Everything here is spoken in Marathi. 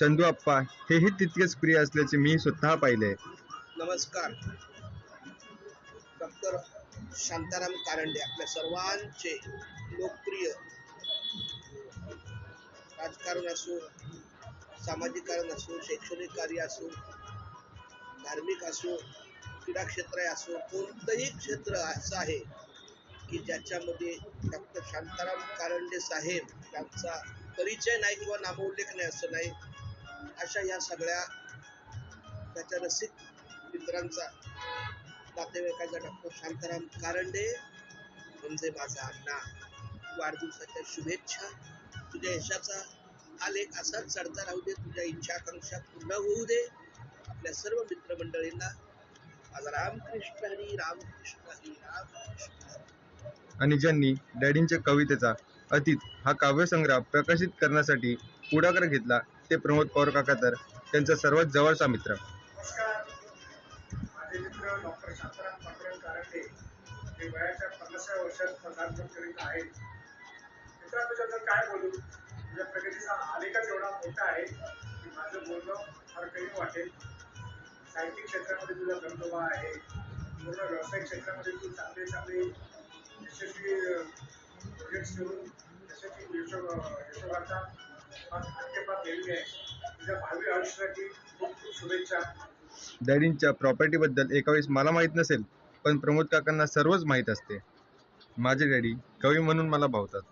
चंदू अप्पा हेही तितकेच प्रिय असल्याचे मी स्वतः पाहिले. नमस्कार. डॉक्टर शांताराम कारंडे आपल्या सर्वांचे लोकप्रिय राजकारण असो सामाजिक कारण असो शैक्षणिक कार्य असो धार्मिक असो क्रीडा क्षेत्र असो कोणतंही क्षेत्र असं आहे की ज्याच्यामध्ये डॉक्टर शांताराम कारंडे साहेब यांचा परिचय नाही किंवा नामोल्लेख नाही असं नाही. अशा या सगळ्या त्याच्या रसिक मित्रांचा नातेवाईकाचा डॉक्टर शांताराम कारंडे म्हणजे माझा अण्णा. वाढदिवसाच्या शुभेच्छा. तुझ्या यशाचा हा लेख असाच चढता राहू दे तुझ्या इच्छा आकांक्षा पूर्ण होऊ दे. आपल्या सर्व मित्रमंडळींना माझा रामकृष्ण हरी रामकृष्ण हरी रामकृष्ण आणि ज्यांनी डॅडींच्या कवितेचा अतीत हा काव्यसंग्रह प्रकाशित करण्यासाठी पुढाकार घेतला ते प्रमोद पवार काका तर त्यांचा सर्वात जवळचा मित्र. माझे मित्र डॉक्टर वयाच्या वर्षात करीत काय बोलू तुझ्या प्रगतीचा आलेखच एवढा मोठा आहे की माझं बोलणं फार कमी वाटेल. साहित्यिक क्षेत्रामध्ये तुझा दबदबा आहे. पूर्ण व्यावसायिक क्षेत्रामध्ये तू चांगले चांगले यशस्वी प्रोजेक्ट्स घेऊन यशस्वी यशोगाथा केलेली आहे तुझ्या भावी आयुष्यासाठी खूप खूप शुभेच्छा. डॅडींच्या प्रॉपर्टीबद्दल एका वेळेस मला माहीत नसेल पण प्रमोद काकांना सर्वच माहीत असते. माझे डॅडी कवी म्हणून मला भावतात.